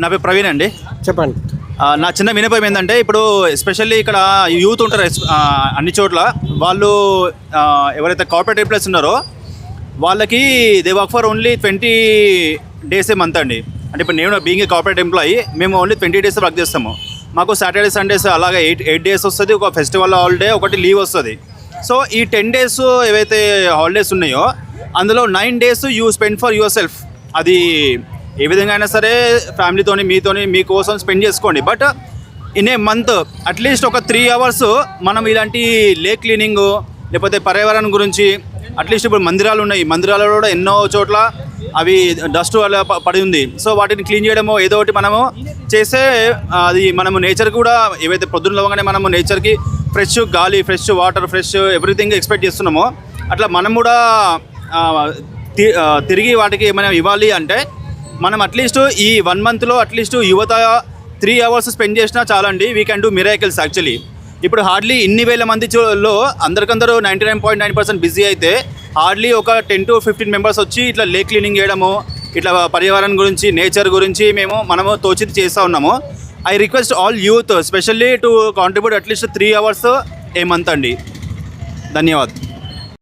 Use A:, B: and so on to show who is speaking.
A: నా పేరు ప్రవీణ్ అండి.
B: చెప్పండి.
A: నా చిన్న వినపం ఏంటంటే ఇప్పుడు ఎస్పెషల్లీ ఇక్కడ యూత్ ఉంటారు అన్ని చోట్ల. వాళ్ళు ఎవరైతే కార్పొరేట్ ఎంప్లాయీస్ ఉన్నారో వాళ్ళకి they work for only twenty days a month అండి. అంటే ఇప్పుడు నేను బీయింగ్ కార్పొరేట్ ఎంప్లాయీ మేము ఓన్లీ ట్వంటీ డేస్ వర్క్ చేస్తాము. మాకు సాటర్డే సండేస్ అలాగే ఎయిట్ ఎయిట్ డేస్ వస్తుంది ఒక ఫెస్టివల్ హాలిడే ఒకటి లీవ్ వస్తుంది. సో ఈ టెన్ డేస్ ఏవైతే హాలిడేస్ ఉన్నాయో అందులో nine days you spend for yourself అది ఏ విధంగా అయినా సరే ఫ్యామిలీతోని మీతోని మీకోసం స్పెండ్ చేసుకోండి. But in a month at least ఒక త్రీ అవర్స్ మనం ఇలాంటి లేక్ క్లీనింగ్ లేకపోతే పర్యావరణం గురించి అట్లీస్ట్ ఇప్పుడు మందిరాలు ఉన్నాయి. మందిరాలలో కూడా ఎన్నో చోట్ల అవి డస్ట్ వల్ల ప- పడి ఉంది. సో వాటిని క్లీన్ చేయడము ఏదో ఒకటి మనము చేస్తే అది మనము నేచర్ కూడా ఏవైతే పొద్దున్న లేవగానే మనము నేచర్కి ఫ్రెష్ గాలి fresh water fresh everything expect చేస్తున్నామో అట్లా మనం కూడా తి- తిరిగి వాటికి ఏమైనా ఇవ్వాలి అంటే మనం అట్లీస్ట్ ఈ వన్ మంత్లో అట్లీస్ట్ యువత త్రీ అవర్స్ స్పెండ్ చేసినా చాలండి. We can do miracles actually ఇప్పుడు హార్డ్లీ ఇన్ని వేల మంది లో అందరికందరూ ninety nine point nine percent busy అయితే హార్డ్లీ ఒక టెన్ టు ఫిఫ్టీన్ మెంబర్స్ వచ్చి ఇట్లా లేక్ క్లీనింగ్ చేయడము ఇట్లా పర్యావరణం గురించి నేచర్ గురించి మేము మనము తోచిది చేస్తూ ఉన్నాము. I request all youth specially to contribute at least three hours a month అండి. ధన్యవాదాలు